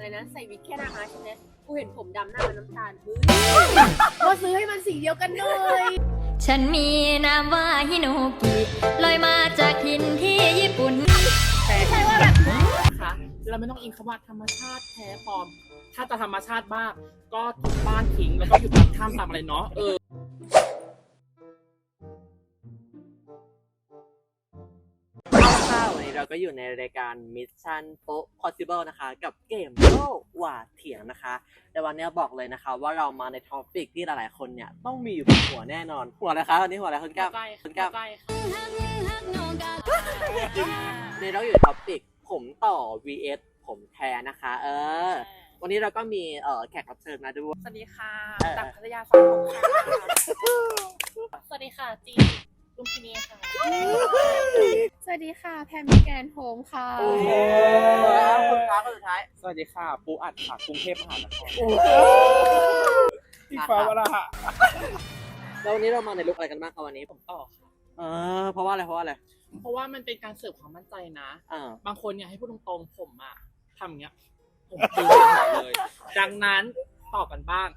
อะไรนะใส่วิกแค่หน้าม้าใช่ไหมกูเห็นผมดำหน้ามันน้ำตาลเฮ้ยก็ซื้อให้มันสีเดียวกันหน่อยฉันมีนามว่าฮิโนกิลอยมาจากหินที่ญี่ปุ่น ไม่ใช่ว่าแบบนะคะเราไม่ต้องอิงคำว่าธรรมชาติแท้ปลอม ถ้าจะธรรมชาติบ้างก็ทุบบ้านทิ้งแล้วก็หยุดตัดข้ามตามอะไรเนาะเออ เราก็อยู่ในรายการ Mission Possible นะคะ กับเกมโลกว่าเถียงนะคะ แต่วันนี้บอกเลยนะคะ ว่าเรามาในท็อปิกที่หลายๆคนเนี่ย ต้องมีอยู่บนหัวแน่นอน หัวอะไรคะวันนี้หัวอะไรคุณก้าวใกล้คุณก้าวใกล้ค่ะในเราอยู่ท็อปิกผมต่อ vs ผมแทนนะคะ เออ วันนี้เราก็มีเอ่อแขกรับเชิญมาด้วย สวัสดีค่ะเออจากพัทยาสองของค่ะ สวัสดีค่ะจี ลุงพินีค่ะ สวัสดีค่ะ แพมมิแกนโฮมค่ะ โอ้โหแล้วคุณค้าคนสุดท้าย สวัสดีค่ะ ปูอัดค่ะกรุงเทพมหานครพี่ฟ้าวราหะแล้ววันนี้เรามาในลุกอะไรกันบ้างคะวันนี้ผมต่อค่ะเออเพราะว่าอะไรเพราะว่าอะไร เพราะว่ามันเป็นการเสิร์ฟความมั่นใจนะ อ่า บางคนเนี่ยให้พูดตรงๆ ผมอะทำอย่างเงี้ย ผมดูเลย ดังนั้นตอบกันบ้าง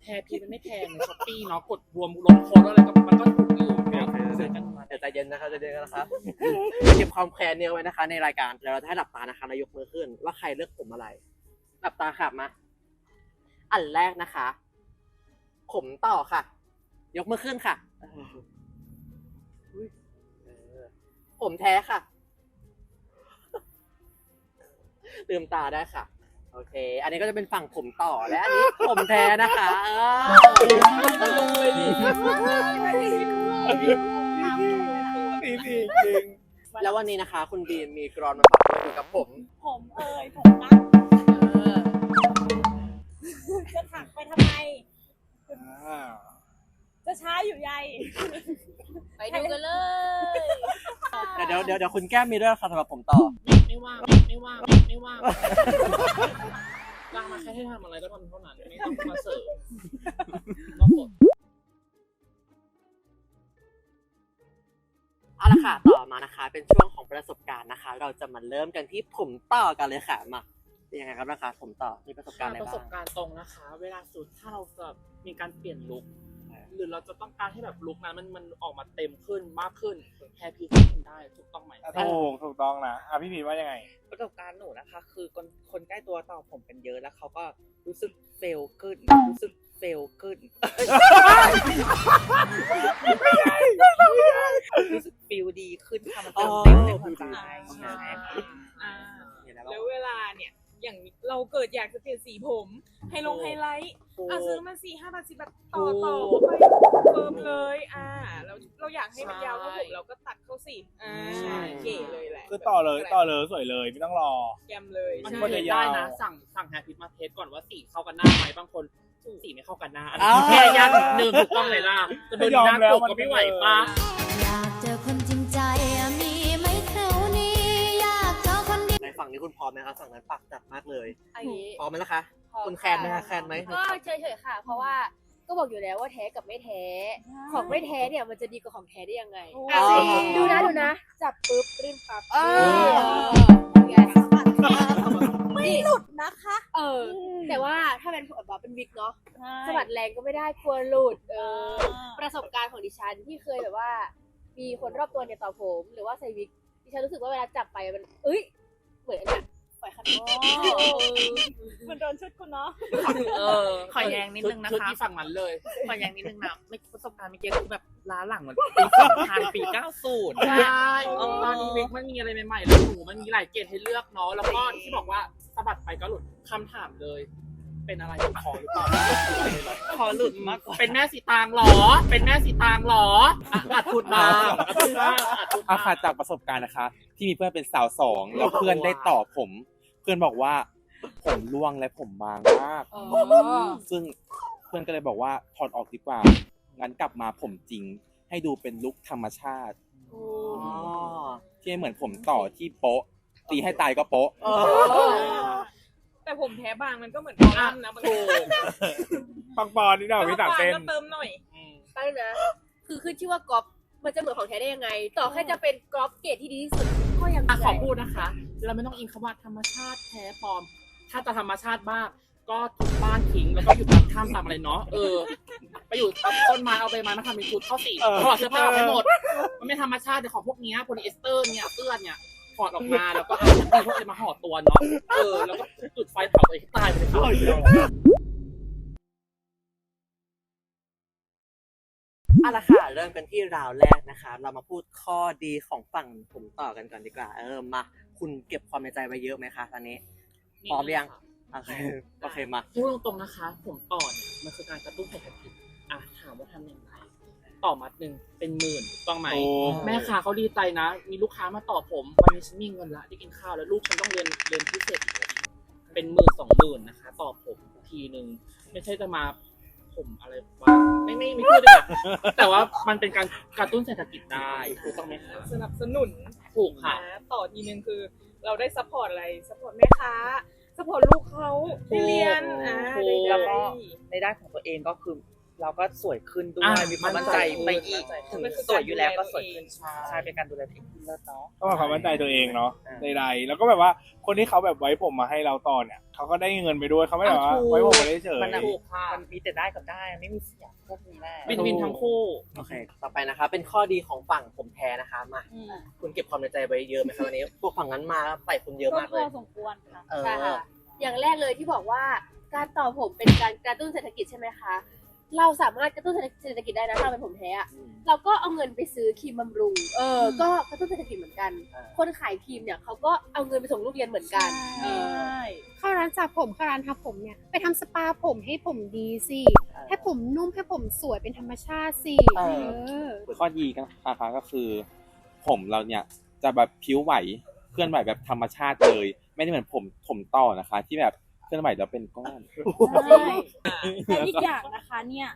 แพรพีมันไม่แพงในช้อปปี้เนาะ กดรวมลดโค้ดอะไรก็มันก็ถูกอยู่เดี๋ยวเสิร์ฟกันมาเดี๋ยวใจเย็นนะคะใจเย็นกันนะคะเก็บความแค้นเนี่ยไว้นะคะ ในรายการเดี๋ยวเราจะให้หลับตานะคะแล้วยกมือขึ้น ว่าใครเลือกผมอะไร หลับตาค่ะมา อันแรกนะคะ ผมต่อค่ะ ยกมือขึ้นค่ะเอออุ๊ยเออผมแท้ค่ะ ลืมตาได้ค่ะ โอเค อันนี้ก็จะเป็นฝั่งผมต่อและอันนี้ผมแท้นะคะ เออดี ดีจริงแล้ววันนี้นะคะ คุณบีมมีกรอนมาฝากด้วยกับผม ผมเอ่ยผมรักจะถักไปทำไม อ่าจะช้าอยู่ใยไปดูกันเลยเดี๋ยวเดี๋ยวเดี๋ยวคุณแก้มมีด้วยค่ะสำหรับผมต่อ ไม่ว่างไม่ว่างไม่ว่างจ้างมาแค่ให้ทำอะไรก็ทำเท่านั้น ไม่ต้องมาเสิร์ฟนอกก เอาละค่ะต่อมานะคะ เป็นช่วงของประสบการณ์นะคะ เราจะมาเริ่มกันที่ผมต่อกันเลยค่ะมาเป็นยังไงครับนะคะผมต่อมีประสบการณ์อะไรประสบ้าบงการณ์ตรงนะคะ เวลาสุดถ้าเราจะมีการเปลี่ยนลุคหรือเราจะต้องการให้แบบลุคนั้นมันมันออกมาเต็มขึ้นมากขึ้นแฮปปี้ทำได้ถูกต้องไหมถูกถูกต้องนะอะพี่พีว่ายังไง ประสบการณ์หนูนะคะ คือคนคนใกล้ตัวต่อผมเป็นเยอะแล้วเขาก็รู้สึกเฟลขึ้น รู้สึกเฟลขึ้น ซื้อมาสี่ห้าบาทสิบบาทต่อต่อเข้าไปเพิ่มเลยอ่าเราเราอยากให้มันยาวกว่าผมเราก็ตัดเข้าสิอ่าเก๋เลยแหละคือต่อเลยต่อเลยสวยเลยไม่ต้องรอ แกมเลยมันใช่เทสได้นะสั่งสั่งแฮปปี้มาเทสก่อนว่าสีเข้ากันหน้าไหมบางคนสีไม่เข้ากันหน้าอันนี้แค่ยากนิดนึงถูกต้องเลยล่ะจะโดนหน้ากบก็ไม่ไหวปะอยากเจอคนจริงใจมีไหมแถวนี้ อยากเจอคนดี ในฝั่งนี้คุณพร้อมไหมคะฝั่งนั้นปากจัดมากเลย อันนี้พร้อมไหมล่ะคะ คุณแคนไหมคะแคนไหมก็เฉยๆค่ะ เพราะว่าก็บอกอยู่แล้วว่าแท้กับไม่แท้ ของไม่แท้เนี่ยมันจะดีกว่าของแท้ได้ยังไงอ๋อดูนะดูนะ จับปุ๊บรื่นปั๊บเออไงไม่หลุดนะคะ เออ แต่ว่าถ้าเป็นแบบเป็นวิกเนาะสะบัดแรงก็ไม่ได้กลัวหลุด เออ ประสบการณ์ของดิฉันที่เคยแบบว่า มีคนรอบตัวเนี่ยต่อผม หรือว่าใส่วิกดิฉันรู้สึกว่าเวลาจับไปมัน เอ้ยเหมือนอันเนี้ ยปล่อยคันโอ้มันโดนชุดคุณเนาะเออขอแย้งนิดนึงนะคะ ชุดที่ฝั่งมันเลย ขออย่างนิดนึงนะไม่ประสบการณ์เมื่อกี้คือแบบล้าหลังเหมือนปีสองพันปีเก้าศูนย์ใช่ตอนนี้วิกมันมีอะไรใหม่ๆแล้วหนูมันมีหลายเกรดให้เลือกเนาะแล้วก็ที่บอกว่าสะบัดไปก็หลุดคำถามเลย เป็นอะไรเป็นคอหรือเปล่าขอหลุดมากกว่าเป็นแม่สีตางหรอ เป็นแม่สีตางหรออะอัดพูดมาอัดพูดมาอัดพูดอามาค่ะจากประสบการณ์นะคะ ที่มีเพื่อนเป็นสาวสองแล้วเพื่อนได้ต่อผม เพื่อนบอกว่า ผมร่วงและผมบางมากซึ่งเพื่อนก็เลยบอกว่าถอดออกดีกว่า งั้นกลับมาผมจริง ให้ดูเป็นลุคธรรมชาติอ๋อที่ไม่เหมือนผมต่อที่โป๊ะ ตีให้ตายก็โป๊ะ เออแต่ผมแท้บางมันก็เหมือนกอลัมน์นะมันถูกปังปอนนี่ดอกวิสามเต้น ก็เติมหน่อยอืมตั้งนะ คือขึ้นชื่อว่ากรอบมันจะเหมือนของแท้ได้ยังไง ต่อให้จะเป็นกรอบเกรดที่ดีที่สุดก็ยังอะไม่ขอได้พูดนะคะ เราไม่ต้องอิงคำว่าธรรมชาติแท้ปลอม ถ้าจะธรรมชาติบ้างก็ทุบบ้านทิ้งแล้วก็อยู่ตามถ้ำตามอะไรเนาะเออ ไปอยู่ตามต้นไม้เอาใบไม้มาทำเป็นชุดเข้าสีเออ ถอดเสื้อผ้าออกไปหมด มันไม่ธรรมชาติแต่ของพวกเนี้ยโพลีเอสเตอร์เนี่ยเสื้อเนี่ยถอดออกมาแล้วก็เอาพวกอะไรมาห่อตัวเนาะเออแล้วก็จุดไฟเผาตัวเองให้ตายไปเลยค่ะ เอาละค่ะเริ่มกันที่ราวแรกนะคะ เรามาพูดข้อดีของฝั่งผมต่อกันก่อนดีกว่า เออมา คุณเก็บความในใจไว้เยอะไหมคะตอนนี้ พร้อมหรือยังโอเคโอเคมาพูดตรงๆนะคะ ผมต่อเนี่ยมันคือการกระตุ้นเศรษฐกิจอะถามว่าทำยังไงต่อมัดหนึ่งเป็นหมื่นถูกต้องไหม โอ้ แม่ค้าเขาดีใจนะ มีลูกค้ามาต่อผมวันนี้ฉันมีเงินละได้กินข้าวแล้วลูกฉันต้องเรียนเรียนพิเศษอีกเป็นหมื่นสองหมื่นนะคะ ต่อผมทีหนึ่งไม่ใช่จะมาผมอะไรวะไม่ไม่ไม่พูดดีกว่าแต่ว่ามันเป็นการกระตุ้นเศรษฐกิจได้ถูกต้องไหมคะสนับสนุน ถูกค่ะนะต่อทีนึงคือเราได้ซัพพอร์ตอะไรซัพพอร์ตแม่ค้าซัพพอร์ตลูกเขาได้เรียนอ่าถูก ได้แล้วได้ก็ในด้านของตัวเองก็คือ เราก็สวยขึ้นด้วอะยมีความมั่นใจไปอีกมั่นใจถึงมันคือสวยอยู่แล้วก็สวยการดูแลตัวเองขึ้นใช่เป็นการดูแลตัวเองที่เลิศเนาะก็ความมั่นใจตัวเองเนาะอ่า ใดๆแล้วก็แบบว่าคนที่เขาแบบไว้ผมมาให้เราต่อเนี่ยเขาก็ได้เงินไปด้วยเขาไม่แบบว่าอะถูก ไว้ผมมาได้เฉย มันอะถูกค่ะมันมีแต่ได้กับได้ไม่มีเสียพวกนี้แหละวินวินทั้งคู่โอเค ต่อไปนะคะ เป็นข้อดีของฝั่งผมแท้นะคะมา คุณเก็บความในใจไว้เยอะไหมคะวันนี้ พวกฝั่งนั้นมาใส่คุณเยอะมากเลยสมควรค่ะเออ ใช่ค่ะอย่างแรกเลยที่บอกว่าการต่อผมเป็นการกระตุ้นเศรษฐกิจใช่ไหมคะ เราสามารถกระตุ้นเศรษฐกิจได้นะถ้าเราเป็นผมแท้อะเราก็เอาเงินไปซื้อครีมบำรุง เออ ก็กระตุ้นเศรษฐกิจเหมือนกัน อ่า คนขายครีมเนี่ยเขาก็เอาเงินไปส่งลูกเรียนเหมือนกัน เออ เข้าร้านสระผมเข้าร้านทำผมเนี่ยไปทำสปาผมให้ผมดีสิ ให้ผมนุ่มให้ผมสวยเป็นธรรมชาติสิเออ เออ ข้อดีกันนะคะก็คือ ผมเราเนี่ยจะแบบผิวไหวเคลื่อนไหวแบบธรรมชาติเลย ไม่ได้เหมือนผมผมต่อนะคะ ที่แบบ เคลื่อนไหวแล้วเป็นก้อน ใช่และอีกอย่างนะคะเนี่ย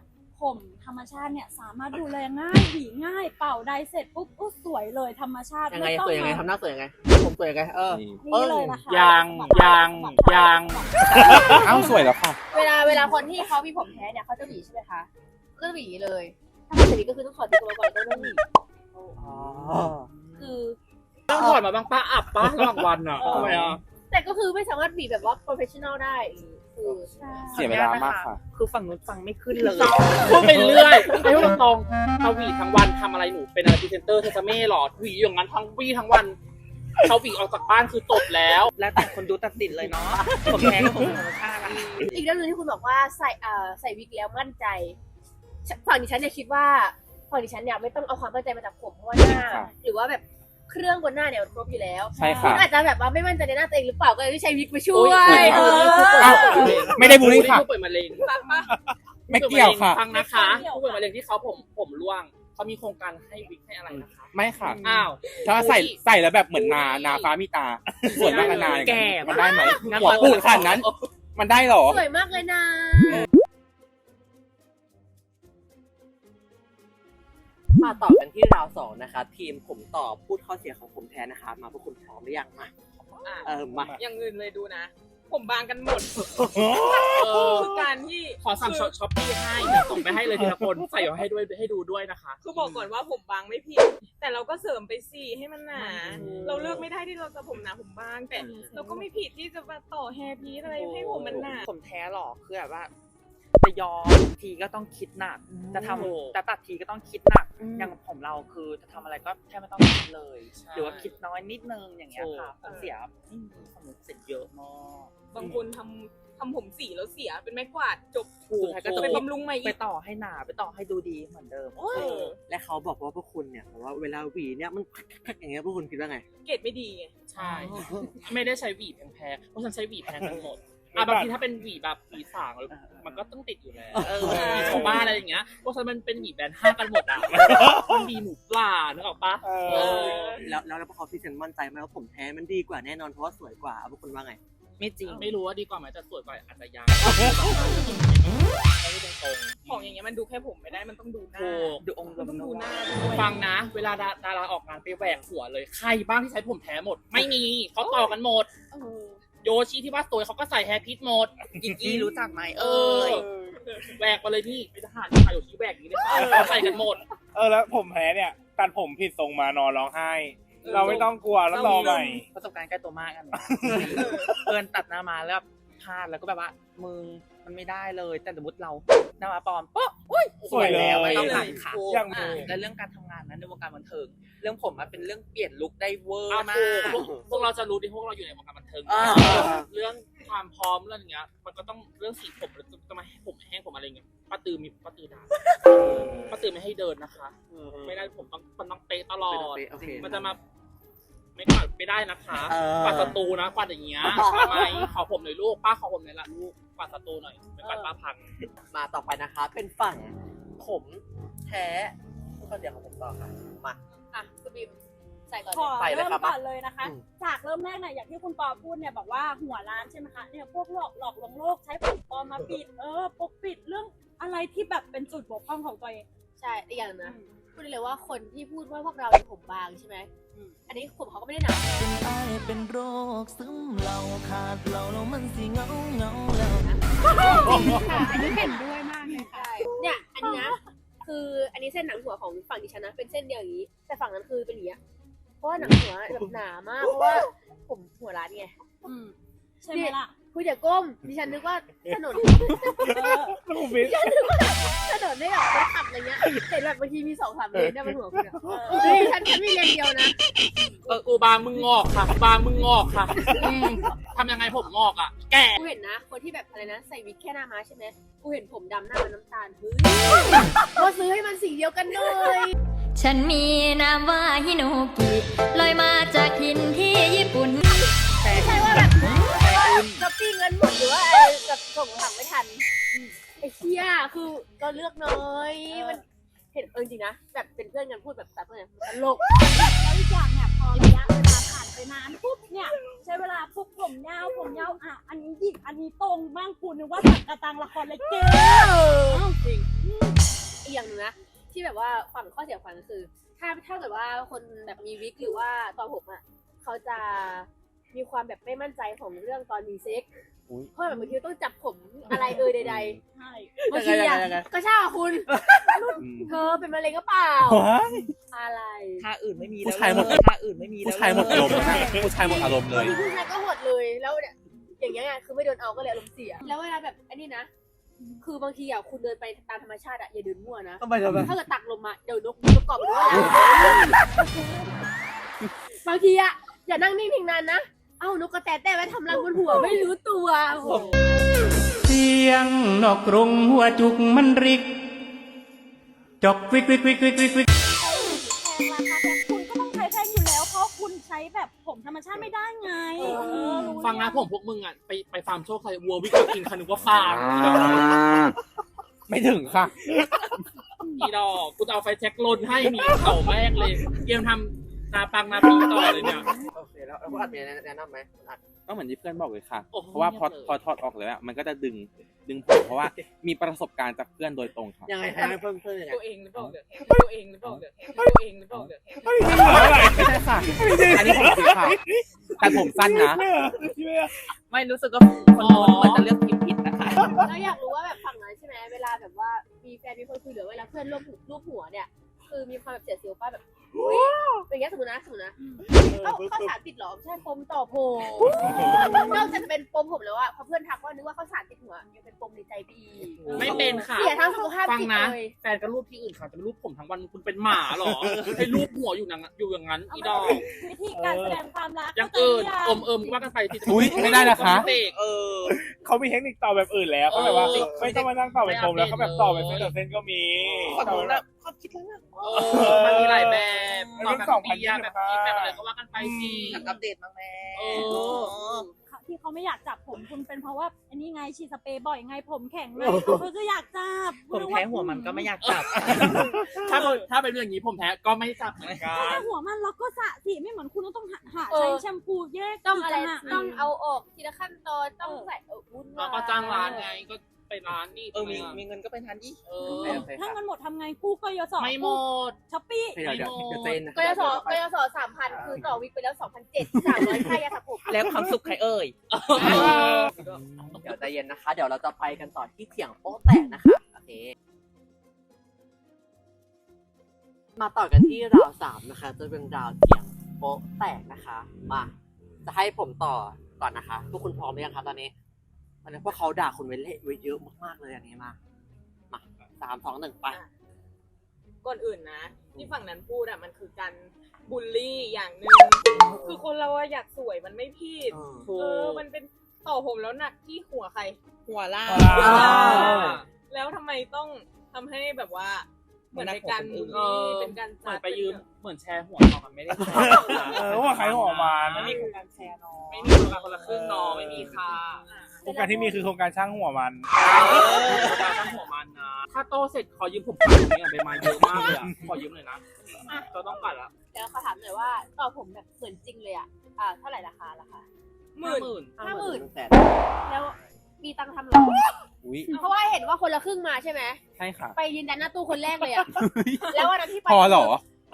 ผมธรรมชาติเนี่ยสามารถดูแลง่ายหวีง่าย เป่าใดเสร็จปุ๊บอุ๊ยสวยเลยธรรมชาติยังไงไม่ต้องสวยยังไงมาทำหน้าสวยยังไงผมสวยยังไงเออ นี่นี่เลยนะคะยังสมัครยังสมัครยังสมัครเอ้าสวยแล้วค่ะ เวลาเวลาคนที่เขามีผมแท้เนี่ยเขาจะหวีใช่ไหมคะก็จะหวีเลย ถ้าเขาจะหวีก็คือต้องถอดตัวก่อนแล้วก็ต้องหวีอ๋อคือ ต้องถอดมาบ้างป้าอับป้าระหว่างวันอะทำไมอะ แต่ก็คือไม่สามารถหวีแบบว่า professional ได้คือเสียเวลามากค่ะ คือฝั่งนู้นฟังไม่ขึ้นเลยพูดไปเรื่อยไอ้พวกตรงๆเขาหวีทั้งวันทำอะไรหนูเป็นอะไรพรีเซนเตอร์เธอจะไม่หรอหวีอย่างนั้นทั้งวีทั้งวันเขาหวีออกจากบ้านคือจบแล้ว แล้วแต่คนดูตัดสินเลยเนาะผมแพ้ก็ผมธรรมชาติอะอีกเรื่องหนึงที่คุณบอกว่าใส่เอ่อใส่วิกแล้วมั่นใจฝั่งดิฉันเนี่ยคิดว่าฝั่งดิฉันเนี่ยไม่ต้องเอาความมั่นใจมาจากผมเพราะว่าหน้าครับหรือว่าแบบ เครื่องบนหน้าเนี่ยมันครบอยู่แล้วใช่คุค่ะณอาจจะแบบว่าไม่มั่นใจในหน้าตัวเองหรือเปล่าก็เลยใช้วิกมาช่วยโอ้ยเออ เอ้าไม่ได้บูลลี่ค่ะ ผู้ป่วยมะเร็งปั๊บปะไม่เกี่ยวค่ะ ฟังนะคะผู้ป่วยมะเร็งที่เขาผมผมร่วงเขามีโครงการให้วิกให้อะไรนะคะ ไม่ค่ะ อ้าว ถ้าใส่ใส่แล้วแบบเหมือนนานาฟ้ามีตาสวยมากอะนาอย่างแก่นั้นมันได้ไหมงั้นหัวปูดขนาดนั้น มันได้เหรอ สวยมากเลยนะ มาต่อกันที่ราวสองนะคะ ทีมผมต่อพูดข้อเสียของผมแทนนะคะ มาพวกคุณพร้อมหรือยังมาอะเออมาอย่างอื่นเลยดูนะ ผมบางกันหมดเออคือการที่ขอสั่งช็อปช้อปปี้ให้เดี๋ยวส่งไปให้เลยทีละคนใส่ไว้ให้ด้วยให้ดูด้วยนะคะ คือบอกก่อนว่าผมบางไม่ผิด แต่เราก็เสริมไปสี่ให้มันหนาอืมเราเลือกไม่ได้ที่เราจะผมหนาผมบางแต่เราก็ไม่ผิดที่จะมาต่อแฮร์พีซอะไรให้ผมมันหนา ผมแท้หรอคือแบบว่า จะย้อมทีก็ต้องคิดหนัก จะทำจะตัดทีก็ต้องคิดหนักอย่างผมเราคือจะทำอะไรก็แทบไม่ต้องคิดเลย ใช่หรือว่าคิดน้อยนิดนึงอย่างเงี้ยค่ะถูก เสียอืมสมุดเสร็จเยอะมากบางคนทำทำผมสีแล้วเสียเป็นไม้กวาดจบถูกสุดท้ายก็จะไปบำรุงใหม่ไปอีก ต่อให้หนาไปต่อให้ดูดีเหมือนเดิมเออ และเขาบอกว่าพวกคุณเนี่ยแบบว่าเวลาหวีเนี่ยมัน อย่างเงี้ยพวกคุณคิดว่าไง เกรดไม่ดีไง ใช่ ไม่ได้ใช้หวีแพงๆเพราะฉันใช้หวีแพงกันหมด อะบางทีถ้าเป็นหวีแบบหวีสางมันก็ต้องติดอยู่แล้วเออหวีชาวบ้านอะไรอย่างเงี้ยพวกฉันมันเป็นหวีแบรนด์ห้างกันหมดอะมันหวีหมูปลานึกออกปะเออเออแล้วแล้วแล้วพวกเขาพิจารณามั่นใจไหมว่าผมแท้มันดีกว่าแน่นอนเพราะว่าสวยกว่าพวกคุณว่าไง ไม่จริงไม่รู้ว่าดีกว่าไหมแต่สวยกว่าอาจจะยังไม่ได้ตรงของอย่างเงี้ยมันดูแค่ผมไม่ได้มันต้องดูหๆน้าถูกดูองค์รมัวนมต้องๆดูหน้าด้วยฟังนะ เวลาดาดาราออกงานไปแหวกหัวเลยใครบ้างที่ใช้ผมแท้หมด ไม่มีเขาต่อกันหมด โยชิที่ว่าสวยเขาก็ใส่แฮร์พิทหมด กิกกี้รู้จักไหมเอเอ้อยแหวกมาเลยพี่ไปทหารใส่โยชิแหวกอย่างนี้เลยค่ะเขาใส่กันหมด เออแล้วผมแพ้เนี่ยตัดผมผิดทรงมานอนร้องไห้ เราไม่ต้องกลัวแล้วรอใหม่ ประสบการณ์ใกล้ตัวมากอันนี้เอินตัดหน้ามาแล้วพลาดแล้วก็แบบว่ามึงมันไม่ได้เลยแต่สมมติเราหน้ามาปลอมปุ๊บอุ้ยสวยเลยไม่ต้องหันขาอย่างอะและเรื่องการทำงานนั้นในวงการบันเทิง เรื่องผมมันเป็นเรื่องเปลี่ยนลุคได้เวอร์เอามาถูกก พวกพวกเราจะรู้ดิพวกเราอยู่ในวงการบันเทิง อ่า เรื่องความพร้อมเรื่องอย่างเงี้ย มันก็ต้องเรื่องสีผมแล้วจะมาให้ผมแห้งผมอะไรเงี้ยป้าตือมีป้าตือด่าป้าตือไม่ให้เดินนะคะ ไม่ได้ผมต้องมันต้องเป๊ะตลอดเป๊ะโอเค มันจะมา ไม่กวาดไม่ได้นะคะเออ กวาดศัตรูนะกวาดอย่างเงี้ยทำไมขอผมหน่อยลูกป้าขอผมหน่อยละลูกกวาดศัตรูหน่อยไม่กวาดป้าพัง มาต่อไปนะคะ เป็นฝั่งผมแท้ก็เดี๋ยวของผมต่อค่ะมา อะคุณบีมใส่ก่อนขอไปเลยเริ่มครับก่อนเลยนะคะ อืม จากเริ่มแรกเนี่ยอย่างที่คุณปอพูดเนี่ยบอกว่าหัวร้านใช่ไหมคะเนี่ยพวกหลอกหลอกลวงโลกใช้ผมปลอมมาปิด เออปกปิดเรื่องอะไรที่แบบเป็นจุดบกพร่องของตัวเองใช่อีกอย่างนะอืมพูดได้เลยว่าคนที่พูดว่าพวกเราเป็นผมบางใช่ไหม อันนี้ผมเขาก็ไม่ได้หนา เป็นไอเป็นโรคซึมเราขาดเราแล้วมันสิเงาเงาแล้วค่ะอันนี้เห็นด้วยมากเลยค่ะใช่เนี่ย อันนี้นะ คืออันนี้เส้นหนังหัวของฝั่งดิฉันนะเป็นเส้นเดียวอย่างนี้ แต่ฝั่งนั้นคือเป็นอย่างนี้ยเพราะว่าหนังหัวแบบหนามากเพราะว่าผมหัวร้านไงอืม ใช่ไหมล่ะ คุณอย่าก้ม ดิฉันนึกว่าถนนเออถนนได้แบบรถขับอะไรเงี้ยเห็นแบบบางทีมีสองสามเลนเนี่ยมันหัวคุณอะเฮ้ยฉันฉันมีเลนเดียวนะ เออกูบางมึงงอกค่ะ บางมึงงอกค่ะอืมทำยังไงผมงอกอะ แก่กูเห็นนะ คนที่แบบอะไรนะ ใส่วิกแค่หน้าม้าใช่ไหมกูเห็นผมดำหน้ามันน้ำตาลเฮ้ยก็ซื้อให้มันสีเดียวกันเลยฉันมีนามว่าฮิโนกิลอยมาจากหินที่ญี่ปุ่น ไม่ใช่ว่าแบบช้อปปี้เงินหมดหรือว่าอะไรแบบส่งถังไม่ทันไอ้เชี่ยคือก็เลือกน้อยมันเห็นเออจริงๆนะแบบเป็นเพื่อนกันพูดแบบแต่เพื่อนกันตลก แล้วอีกอย่างเนี่ยพอระยะเวลาผ่านไปนานปุ๊บเนี่ยใช้เวลาปุ๊บผมยาวผมยาวอะอันนี้หยิกอันนี้ตรงบ้างคุณนึกว่าตัดกระตังละครเลยเก๋จริงอีกอย่างหนึ่งนะที่แบบว่าฝั่งข้อเสียของฝั่งก็คือ ถ้าถ้าเกิดว่าคนแบบมีวิกหรือว่าตอนผมอะเขาจะ มีความแบบไม่มั่นใจของเรื่องตอนมีเซ็กอุ๊ย เพราะแบบบางทีต้องจับผมอะไรเอ่ยใดใช่ๆบางทียังไงอะยังไงก็ใช่าคุณ อืมเธอเป็นมะเร็งก็เปล่า ว้าย อะไรท่าอื่นไม่มีผู้แล้วชายหมดเลยท่าอื่นไม่มีแล้วผู้ชายหมดอารมณ์เลยนะผู้ชายหมดอารมณ์เลยบางทีผู้ชายก็หดเลยแล้วเนี่ยอย่างเงี้ยไงคือไม่โดนเอาก็เลยอารมณ์เสีย แล้วเวลาแบบอันนี้นะ คือบางทีอะคุณเดินไปตามธรรมชาติอะอย่าเดินมั่วนะ ทำไมทำไมถ้าเกิดตักลมมาเดี๋ยวนกนกเกาะมันด้วยบางทีอะอย่านั่งนิ่งๆนานนะเอ้านกกระแตแต่ไว้ทำรังบนหัวไม่รู้ตัวโอ้โหเสียงนอกกรงหัวจุกมันริก จอกวิกวิกวิกวิกวิกวิกแพงราคาแพงคุณก็ต้องใช้แพงอยู่แล้ว เพราะคุณใช้แบบผมธรรมชาติไม่ได้ไงเออรู้ฟังนะหรือยัผมพวกมึงอะไปไปฟาร์มโชคชัยวัววิกกินคันนึกว่าฟาร์มไม่ถึงค่ะ อีดอกกูจะเอาไฟแช็กลนให้มีเข่าแม่งเลย เกมทำ นาปังนาปีต่อเลยเนี่ย โอเคแล้วแล้วคุณอัดมีแนะนำไหมคุณอัด ก็เหมือนที่เพื่อนบอกเลยค่ะ โอ้โหเพราะว่าพอเงียบเลย พอถอดออกแล้วอะมันก็จะดึงดึงผมเพราะว่ามีประสบการณ์จากเพื่อนโดยตรงค่ะยังไงให้เพิ่มเพิ่มยังไงตัวเองหรือเปล่าเดือดตัวเองหรือเปล่าเดือดตัวเองหรือเปล่าเดือดไม่ใช่ค่ะอันนี้ผมผิดค่ะแต่ผมสั้นนะ ไม่รู้สึกว่าคนโน้นเหมือนจะเลือกผิดผิดนะคะแล้วอยากรู้ว่าแบบฝั่งนั้นใช่ไหมเวลาแบบว่ามีแฟนมีคนคุยหรือเวลาเพื่อนร่วมรูปหัวเนี่ย คือมีความแบบเสียสิวป้าแบบอุ๊ย เป็นอย่างเงี้ยสมมตินะสมมตินะเอ้าข้าวสารติดเหรอไม่ใช่ปมต่อผมนอกจากจะเป็นปมผมแล้วอะพอเพื่อนทักว่านึกว่าข้าวสารติดหัวยังเป็นปมในใจไปอีกไม่เป็นค่ะ เสียทั้งสุขภาพฟังจิตนะเลย แฟนก็รูปที่อื่นค่ะแต่รูปผมทั้งวันคุณเป็นหมาเหรอ ให้รูปหัวอยู่อย่างนั้นอยู่อย่างนั้นอีดอกวิธีการแสดงความรักอย่างอื่นเข้าใจหรือยังอมเอิมว่ากันไปที่อุ๊ยไม่ได้นะคะเสกเออ เขามีเทคนิคต่อแบบอื่นแล้วเขาแบบว่า เออ ไม่ต้องมานั่งต่อเป็นปมแล้วเขาแบบต่อเป็นเส้นต่อเส้นก็มีขอโทษนะ ความคิดแล้วนะเออมันมีหลายแบบมันต่อเป็นแบบสองพันเบียร์ยี่สิแบบบห้านี้แบบอะไรก็ว่ากันไปสิอยากอัปเดตบ้างแม่เออที่เขาไม่อยากจับผมคุณเป็นเพราะว่าอันนี้ไงฉีดสเปรย์บ่อยไงผมแข็งไงเขาก็อยากจับผมแพ้หัวมันก็ไม่อยากจับ ถ้าเป็นถ้าเป็นเรื่องนี้ผมแพ้ก็ไม่จับเหมือนกัถ้าแพ้นหัวมันเราก็สระสิไม่เหมือนคุณต้องหาหาเออใช้แชมพูแยกต้องอะไรกหากต้องเอาออกทีละขั้นตอนต้องใส่เออวุ่นแล้ววายก็จ้างร้านไงก็ไป ร้านนี่เออมีมีเงินก็ไปทานดิ เอเอออถ้าเงินหมดทำไงกู้ก็ยศไม่หมด ช้อปปี้เดี๋ยวเดี๋ยวเดี๋ยวเจนนะกยศกยศสามพันคือต่อวิกไปแล้วสองพันเจ็ดสามร้อยค่ายาสระผม แล้วความสุขใครเอ่ย เดี๋ยวใจเย็นนะคะ เดี๋ยวเราจะไปกันต่อที่เถียงโป๊ะแตกนะคะโอเคมาต่อกันที่ราวสามนะคะ จะเป็นราวเถียงโป๊ะแตกนะคะ มา จะให้ผมต่อก่อนนะคะ ทุกคุณพร้อมหรือยังคะตอนนี้ อันนั้นพวกเขาด่าคนไว้เละไว้เยอะมากๆเลยอันนี้มา มาสามสองหนึ่งไป ก่อนอื่นนะ ที่ฝั่งนั้นพูดอะมันคือการบูลลี่อย่างหนึ่งคือคนเราอะอยากสวยมันไม่ผิด เออเออ มันเป็นต่อผมแล้วหนักที่หัวใครหัวล่าง แล้วทำไมต้องทำให้แบบว่า เหมือนเป็นการมันหนักกว่าคนอื่นบูลลี่เป็นการเหมือนไปยืมเหมือนแชร์หัวต่อกันไม่ได้แชร์เออว่าใครหัวมัน ไม่ไม่มีมีโครงการแชร์เนาะไม่มีโครงการคนละครึ่งเนอะไม่มีค่ะ โครงการที่มีคือโครงการช่างหัวมันการตั้งหัวมันนะ ถ้าโตเสร็จขอยืมผมปัดอย่างเงี้ยไปมาเยอะมากเลยอะขอยืมเลยนะก็ต้องปัดละเดี๋ยวขอถามหน่อยว่าต่อผมแบบเหมือนจริงเลยอะอ่าเท่าไหร่ราคาราคา หมื่นหมื่นห้าหมื่น แสนแล้วมีตังค์ทำเหรออุ้ยเพราะว่าเห็นว่าคนละครึ่งมาใช่ไหม ใช่ค่ะ ไปยืนยันหน้าตู้คนแรกเลยอะ แล้ววันนั้นที่ไปพอเหรอ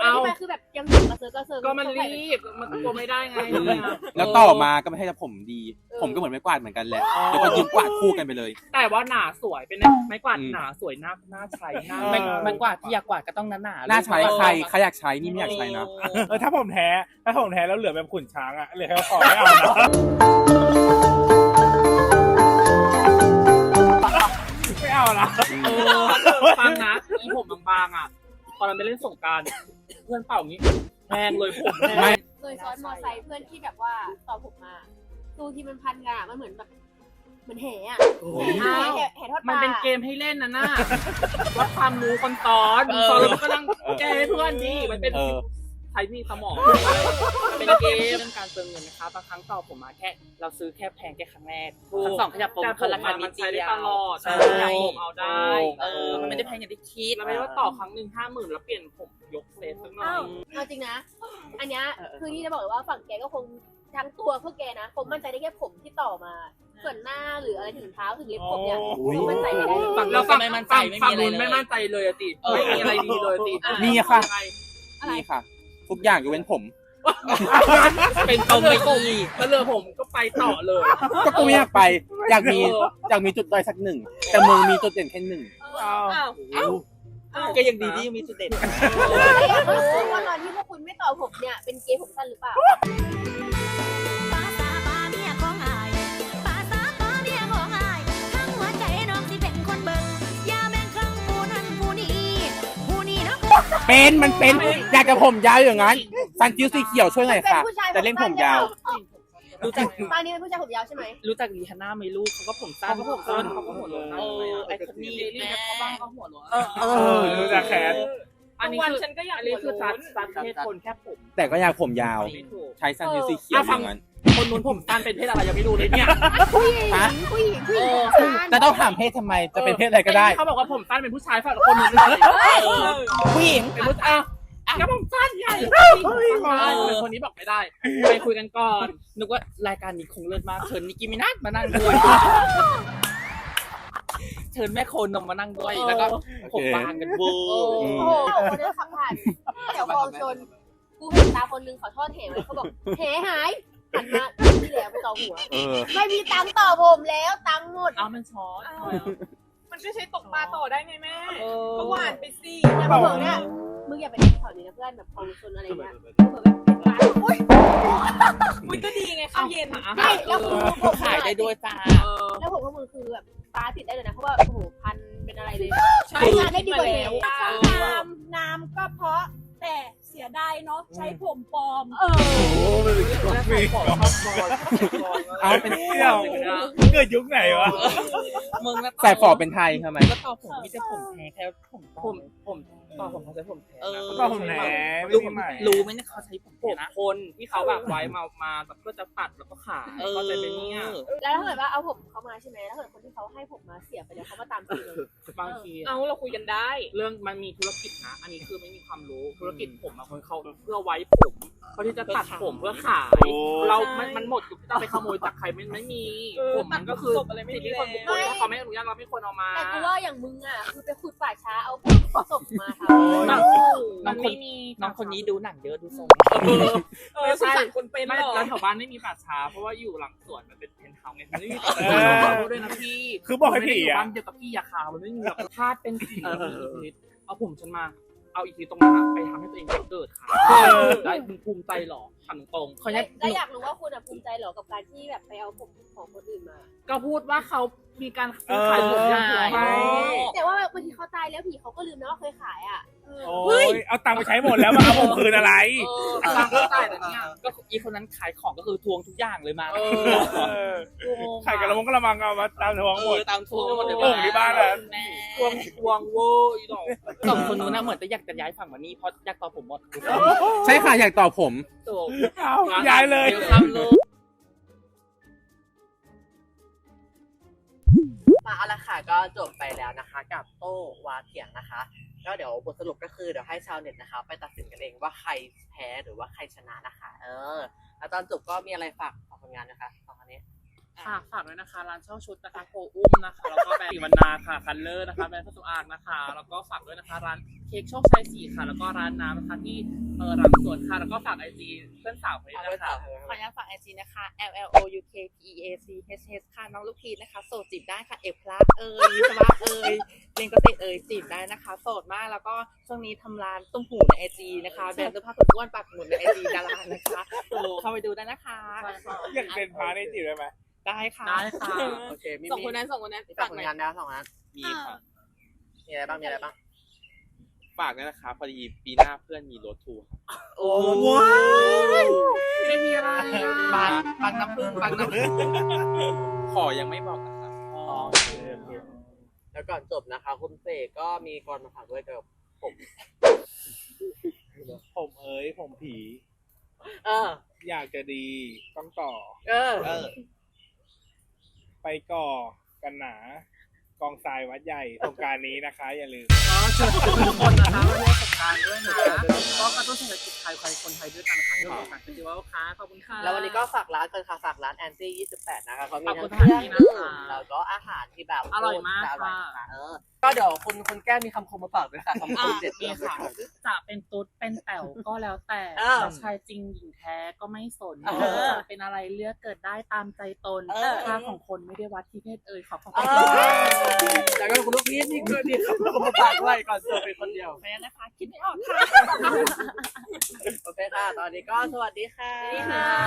วันนั้นที่ไปคือแบบยังอยู่กระเซิร์กระเซิร์ก็มันรีบมันกลัวไม่ได้ไงแล้วต่อมาก็ไม่ให้ผมดี ผมก็เหมือนไม่กวาดเหมือนกันแหละเดี๋ยวก็ยืนกวาดคู่กันไปเลย แต่ว่าหนาสวยเป็นไม้กวาดอืมหนาสวยหน้าหน้าใช้หน้าเออมันมันกวาดที่อยากกวาดก็ต้องหนาๆน่าใช้ใครใครอยากใช้นี่ไม่อยากใช้นะเออถ้าผมแท้ถ้าผมแท้แล้วเหลือแบบขุนช้างอะเหลือแค่ขอไม่เอานะไม่เอานะเออฟังนะอีผมบางๆอะตอนนั้นไปเล่นสงกราร เพื่อนเป่าอย่างนี้แพงเลยผมแพงไม่เคยซ้อนมอไซค์เพื่อนที่แบบว่าต่อผมมาตู้ที่มันพันกันอะมันเหมือนแบบเหมือนแห่อะแห่แห่แห่ทอดปลามันเป็นเกมให้เล่นนะน่าวัดความรู้คนซ้อนซ้อนแล้วมันก็นั่งแก้ให้เพื่อนดีมันเป็นเออ ใช้มีสมอง เป็นเกมเรื่องการเติมเงินนะคะบางครั้งต่อผมมาแค่ เราซื้อแค่แพงแค่ครั้งแรกครั้งสองขยับผมแต่ผคือมราคาอะนิมัดนเดีใช้ได้ยวตลอดใช่ขยับผมเอาได้ เออมันไม่ได้แพงอย่างที่คิด แล้วไม่ได้ว่าต่อครั้งหนึ่งห้าหมื่นแล้วเปลี่ยนผมยกเซตสักหน่อยเอาจริงนะ อันเนี้ยคือนี่จะบอกเลยว่าฝั่งแกก็คงทั้งตัวพวกแกนะคงมั่นใจได้แค่ผมที่ต่อมา ส่วนหน้าหรืออะไรถึงเท้าถึงเล็บผมเนี่ยโอ้ย คงมั่นใจไม่ได้เลยฝั่งแล้วฝั่งไม่มั่นใจฝั่งไม่มีฝั่งอะไรนู้นเลยไม่มั่นใจเลยอะติเออไม่มีอะไรดีเลยติมีค่ะยังไงนี่ค่ะ ทุกอย่างยกเว้นผม เป็นตรงไปอีกแล้วเรือผมก็ไปต่อเลย ก็กูไม่อยากไปอยากมีอยากมีจุดด้อยสักหนึ่ง แต่มึงมีจุดเด่นแค่หนึ่งอ้าวอ้าวก็ยังดีที่ยังมีจุดเด่นอยากรู้ว่าตอนที่พวกคุณไม่ต่อผมเนี่ย เป็นเกย์ผมสั้นหรือเปล่า เป็นมันเป็นอยากจะผมยาวอย่างนั้นซันจิ้วสีเขียวช่วยหน่อยเป็นค่ะผู้ชายจะเล่นผมยาว รู้จักตอนนี้เป็นผู้ชายผมยาวใช่ไหมรู้จักรีฮาน่าไหมลูกเขาก็ผมสั้นเขาก็ผมสั้นเขาก็หัวโล้นเออไอคอนนี่เรียกเขาบ้างก็หัวโล้นเออเอเออรู้จักแขนอันนี้วันคือฉันก็อยากอันนี้คือหัวซัดโล้นซัดเพศคนแค่ผมแต่ก็อยากผมยาวไม่ถูกใช้ซันจิ้วสีเขียวอย่างนั้น คนนู้นผมสั้นเป็นเพศอะไรยังไม่รู้เลยเนี่ย ผู้หญิงฮะ ผู้หญิงผู้หญิงผมสั้นจะต้องถามเพศทำไม จะเป็นเพศอะไรก็ได้ เขาบอกว่าผมสั้นเป็นผู้ชายฝั่งคนนู้นเป็นผู้ชายผู้หญิงเป็นผู้ชายอะก็ผมสั้นไงเป็นคนนี้บอกไม่ได้ ไปคุยกันก่อน นึกว่ารายการนี้คงเลิศมากเชิญนิกกี้มินัทมานั่งด้วย เชิญแม่โคนนมมานั่งด้วย แล้วก็ผมบางกันเวอโอ้ร์โหคนเดินขับผ่านแถวคลองชน กูเห็นตาคนนึงขอโทษเหไว้เขาบอกเหหาย หันมาที่แล้วไปต่อหัว เออ ไม่มีตังค์ต่อผมแล้วตังค์หมด เอามันช็อตอ้าวมันก็ใช้ตกปลาต่อได้ไงแม่ก็หวานไปสิอย่ามาบอกเนี่ยมึงอย่าไปเล่นแถวนี้นะเพื่อนแบบคลองชนอะไรเงี้ยเผื่อแบบเป็นปลาอุ้ยอุ้ยก็ดีไงข้าวเย็นไม่แล้วผมผมขายได้ด้วยจ้าแล้วผมก็มึงคือแบบปลาติดได้เลยนะเพราะว่าโอ้โหพันเป็นอะไรเลยใช้งานได้ดีกว่าเหวน้ำน้ำก็เพราะแต่เสียดายเนาะใช้ผมปลอม เออ โอ้มันเป็นข องมีเอาเป็นเที่ยวเกิดยุคไหนวะมึงนะใส่ฟอเป็นไทยทำไม ก็ต่อผมมีแต่ผมแท้แค่ผมผมผมต่อผมเขาใช้ผมแทนเออต่อผมแหนไม่รู้มีใหม่รู้ไหมเนี่ยเขาใช้ผมผมนะ คนที่เขาแบบไว้มามาแบบก็จะตัดแล้วก็ขายเออ ก็จะเป็นเนี่ยแล้วถ้าเกิดว่าเอาผมเขามาใช่ไหมแล้วถ้าเกิดคนที่เขาให้ผมมาเสียไปแล้วเขามาตามคืนเลยบางทีเอาเราคุยกันได้ เรื่องมันมีธุรกิจนะ อันนี้คือไม่มีความรู้ธุรกิจผมบางคนเขาเพื่อไว้ผมเขาที่จะตัดผมเพื่อขายโอ้เรา มันมันหมดยุคที่จะไปขโมยจากใครไม่ไม่มีเออผมมันก็คือตัดผมอะไรไม่มีสิ่งที่คนบุคคลแล้วถ้าเขาไม่อนุญาตเราไม่ควรเอามาแต่กูว่าอย่างมึงอะคือไปขุดป่าช้าเอาผมศพมาทำน้องน้องคนไม่มีน้องคนนี้ดูหนังเยอะดูทรงเออเออสงสารคนเป็นไม่หรอแล้วแถวบ้านไม่มีป่าช้า เพราะว่าอยู่หลังสวนมันเป็นเพนท์เฮาส์ไงมันไม่มีป่าเอช้าอพูดด้วยนะพี่คือบอกให้มันไม่ได้ผีอยู่อะบ้านเดียวกับพี่ยาคามันไม่มีแบบธาตุเป็นสีมีอิทธิฤทธิ์เอาผมฉันมาเอาอีกทีตรงนั้นอะไปทำให้ตัวเองเกิดค่ะได้มึงภูมิใจหรอถามตรงๆเขาแล้วเนี่ยแล้วอยากรู้ว่าคุณอะภูมิใจเหรอกับการที่แบบไปเอาผมของคนอื่นมา ก็พูดว่าเขา มีการซื้อขายผมยังไงเออแต่ว่าบางทีเขาตายแล้วผีเขาก็ลืมนะว่าเคยขายอะโอ้ยเอาตังค์ไปใช้หมดแล้วมาเอาผมคืนอะไรเออตังค์ก็จ่ายแต่เนี่ยก็อีคนนั้นขายของก็คือทวงทุกอย่างเลยมาเออไข่กระมงกระมังเอามาตามทวงหมดเออตามทวงหมดเลยโอ่งที่บ้านอะแม่ทวงทวงโว้ยอีดอกสองคนนู้นนะเหมือนจะอยากจะย้ายฝั่งมานี่เพราะอยากต่อผมหมดใช่ค่ะอยากตอบผมถูกเอาย้ายเลย มาเอาละค่ะก็จบไปแล้วนะคะ กับโต้วาเถียงนะคะก็เดี๋ยวบทสรุปก็คือเดี๋ยวให้ชาวเน็ตนะคะ ไปตัดสินกันเองว่าใครแพ้หรือว่าใครชนะนะคะ เออ แล้วตอนจบก็มีอะไรฝากฝากผลงานนะคะตอนนี้ ค่ะฝากด้วยนะคะร้านเช่าชุดนะคะโกอุ้มนะคะแล้วก็แบรนด์สีวันนาค่ะคันเลอร์นะคะแบรนด์พัสดุอาร์นะคะแล้วก็ฝากด้วยนะคะร้านเค้กโชคชัยสี่ค่ะ แล้วก็ร้านน้ำนะคะที่เออหลังสวนค่ะ แล้วก็ฝากไอจีเพื่อนสาวคนนี้นะคะ ขออนุญาตฝากไอจีนะคะ L L O U K P E A C H H ค่ะน้องลูกพีชนะคะ โสดจีบได้ค่ะ เอฟพลัสเอ่ยวิศวะเอ่ยเรียนเกษตรเอ่ยจีบได้นะคะ โสดมากแล้วก็ช่วงนี้ทำร้านตุ้มหูในไอจีนะคะแบรนด์เสื้อผ้าสุดอ้วนปากหมุนในไอจีดารานะคะเข้าไปดูได้นะคะ อยากเป็นพาในจีบได้ไหม ได้ค่ะได้ค่ะโอเคมีสองคนนั้นสองคนนั้นมีฝากผลงานนะสองนั้นมีค่ะมีอะไรบ้างมีอะไรบ้างฝากด้วยนะคะพอดีปีหน้าเพื่อนมีรถทัวร์ค่ะโอ้ว้ายไม่มีอะไรบางบางน้ำพึ่งบางน้ำพึ่งขอยังไม่บอกนะคะแล้วก่อนจบนะคะ คุณเสกก็มีกรมาฝากด้วยกับผมผมเอ้ยผมผี เออ อยากจะดีต้องต่อ เออเออ ไปก่อกันหนา กองทรายวัดใหญ่โครงการนี้นะคะ อย่าลืม อ๋อเชิญทุกคนนะคะมาร่วม กับการด้วยนะก็กระตุ้นเศรษฐกิจไทยคนไทยด้วยกันค่ะเรื่องของการเป็นจิวค่ะขอบคุณค่ะ แล้ววันนี้ก็ฝากร้านกันค่ะฝากร้านแอนซี่28 นะคะเขามีขอบคุทั้ณงเครื่องค่ะดื่มนะคะแล้วก็อาหารที่แบบอร่อยมากอร่อยค่ะค่ะเออก็เดี๋ยวคุณคุณแก้มมีคำคมมาฝากด้วยค่ะคำคมเด็ดนี่ค่ะจะเป็นตุ๊ดเป็นแต๋วก็แล้วแต่เออชายจริงหญิงแท้ก็ไม่สนเออจะเป็นอะไรเลือกเกิดได้ตามใจตนเออค่าของคนไม่ได้วัดที่เพศเอ่ยขอบคุณเอค่ะอแล้วก็คุณลูกพีชนี่คือมีคำคมมาฝากด้วยก่อนจบเป็นคนเดียวแม่นะคะคิดไม่ออกค่ะ โอเคค่ะ ตอนนี้ก็สวัสดีค่ะ สวัสดีค่ะ